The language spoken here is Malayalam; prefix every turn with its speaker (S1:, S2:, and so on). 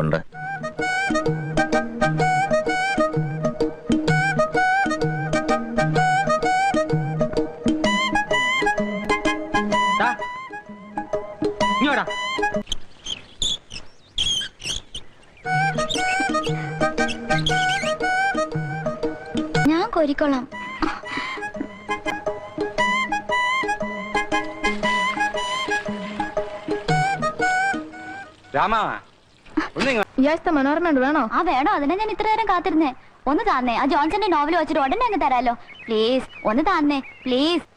S1: ഉണ്ട്
S2: ഞാൻ കോരിക്കോളാം ഇങ്ങ്
S3: ഇയാഴ്ചത്തെ മനോരമ ഉണ്ട് വേണോ?
S1: ആ വേണോ? അതിനെ ഞാൻ ഇത്ര നേരം കാത്തിരുന്നേ. ഒന്ന് താന്നേ. ആ ജോൺസന്റെ നോവൽ വെച്ചിട്ട് ഉടനെ അങ്ങ് തരാലോ. പ്ലീസ് ഒന്ന് താന്നേ. പ്ലീസ്